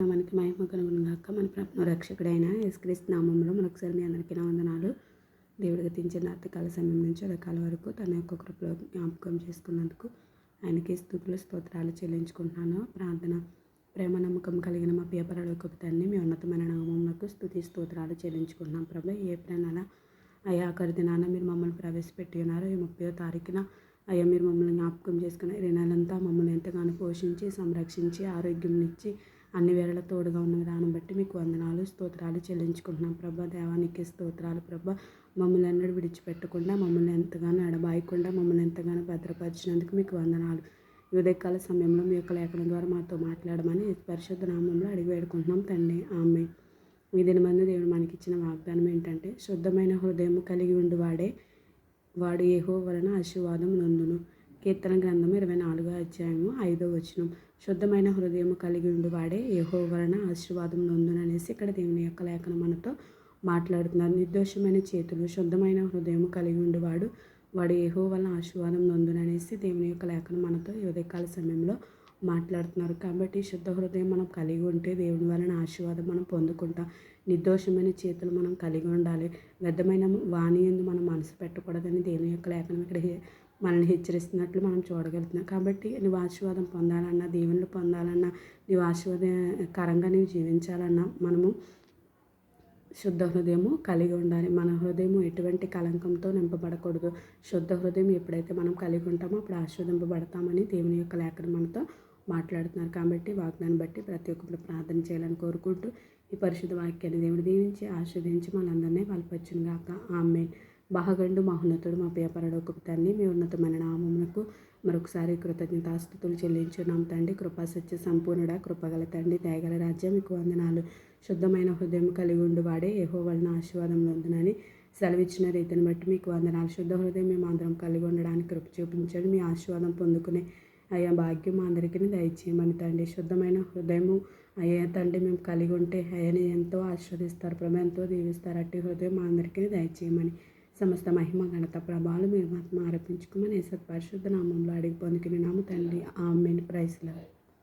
మనకి మహిమ కలుగునుగాక మన ప్రభు రక్షకుడైన యేసుక్రీస్తు నామంలో మనొకసారి మీ అందరికీ నా వందనాలు. దేవుడు గతించిన రాత్రికాల సమయం నుంచి రకాల వరకు తన యొక్క కృపలో జ్ఞాపకం చేసుకున్నందుకు ఆయనకి స్థుతులు స్తోత్రాలు చెల్లించుకుంటున్నాను. ప్రార్థన ప్రేమ నమ్మకం కలిగిన మా పేపరలోకి తండ్రి మీ ఉన్నతమైన నామములకు స్థుతి స్తోత్రాలు చెల్లించుకుంటున్నాం. ప్రభు ఏ నెల అయ్యా ఆఖరి దినాన మీరు మమ్మల్ని ప్రవేశపెట్టి ఉన్నారు. ఈ ముప్పై తారీఖున అయ్యా మీరు మమ్మల్ని జ్ఞాపకం చేసుకున్న ఈ నెలంతా మమ్మల్ని ఎంతగానో పోషించి సంరక్షించి ఆరోగ్యం ఇచ్చి అన్ని వేళల తోడుగా ఉన్న విధానం బట్టి మీకు వందనాలు స్తోత్రాలు చెల్లించుకుంటున్నాం. ప్రభా దేవానికి స్తోత్రాలు ప్రభా. మమ్మల్ని ఎన్నడూ విడిచిపెట్టకుండా మమ్మల్ని ఎంతగానో ఎడబాయకుండా మమ్మల్ని ఎంతగానో భద్రపరిచినందుకు మీకు వందనాలు. ఈ ఉదయకాల సమయంలో మీ యొక్క లేఖనం ద్వారా మాతో మాట్లాడమని పరిశుద్ధ నామంలో అడిగి వేడుకుంటున్నాం తండ్రి. ఆమె ఈ దినమందు దేవుడు మనకి ఇచ్చిన వాగ్దానం ఏంటంటే శుద్ధమైన హృదయం కలిగి ఉండి వాడే వాడు ఏహో వలన ఆశీర్వాదం నందును. కీర్తన గ్రంథం ఇరవై నాలుగో అధ్యాయము ఐదో వచనం. శుద్ధమైన హృదయం కలిగి ఉండివాడే ఏహో వలన ఆశీర్వాదం నందును అనేసి ఇక్కడ దేవుని యొక్క లేఖనం మనతో మాట్లాడుతున్నారు. నిర్దోషమైన చేతులు శుద్ధమైన హృదయం కలిగి ఉండివాడు వాడు ఏహో వలన ఆశీర్వాదం నందును అనేసి దేవుని యొక్క లేఖనం మనతో ఉదయకాల సమయంలో మాట్లాడుతున్నారు. కాబట్టి శుద్ధ హృదయం మనం కలిగి ఉంటే దేవుని వలన ఆశీర్వాదం మనం పొందుకుంటాం. నిర్దోషమైన చేతులు మనం కలిగి ఉండాలి. వ్యర్థమైన వాణి ఎందు మనం మనసు పెట్టకూడదని దేవుని యొక్క లేఖనం ఇక్కడ మనల్ని హెచ్చరిస్తున్నట్లు మనం చూడగలుగుతున్నాం. కాబట్టి నువ్వు ఆశీర్వాదం పొందాలన్నా దేవుళ్ళు పొందాలన్నా నీవు ఆశీర్వాదకరంగా నీవు జీవించాలన్నా మనము శుద్ధ హృదయము కలిగి ఉండాలి. మన హృదయము ఎటువంటి కలంకంతో నింపబడకూడదు. శుద్ధ హృదయం ఎప్పుడైతే మనం కలిగి ఉంటామో అప్పుడు ఆశీర్వదింపబడతామని దేవుని యొక్క లేఖను మనతో మాట్లాడుతున్నారు. కాబట్టి వాగ్దాన్ని బట్టి ప్రతి ఒక్కరు ప్రార్థన చేయాలని కోరుకుంటూ ఈ పరిశుద్ధ వాక్యాన్ని దేవుడు దీవించి ఆస్వాదించి మనందరినీ బలపరచును గాక బాహగండు మహోన్నతుడు మా పేపరడొక తండ్రి. మీ ఉన్నతమైన నామమునకు మరొకసారి కృతజ్ఞతాస్థుతులు చెల్లించున్నాం తండ్రి. కృపా సత్య సంపూర్ణుడ కృపగల తండ్రి దయగల రాజ్యం మీకు వందనాలు. శుద్ధమైన హృదయం కలిగి ఉండి వాడే ఏహో వలన ఆశీర్వాదం పొందునని సెలవిచ్చిన రీతిని బట్టి మీకు వందనాలు. శుద్ధ హృదయం మేము అందరం కలిగి ఉండడానికి కృప చూపించండి. మీ ఆశీర్వాదం పొందుకునే అయ్యా భాగ్యం అందరికీ దయచేయమని తండ్రి. శుద్ధమైన హృదయము అయ్యా తండ్రి మేము కలిగి ఉంటే అయ్యని ఎంతో ఆశీర్వదిస్తారు ప్రభు ఎంతో దీవిస్తారు. అట్టి హృదయం మా అందరికీ దయచేయమని సమస్త మహిమ ఘనత ప్రభావాలు మీరు మాత్రం ఆరోపించుకోమని సత్పరిశుద్ధ నామంలో అడిగి పొందుకుని నామ తండ్రి. ఆమెన్. ప్రైస్లో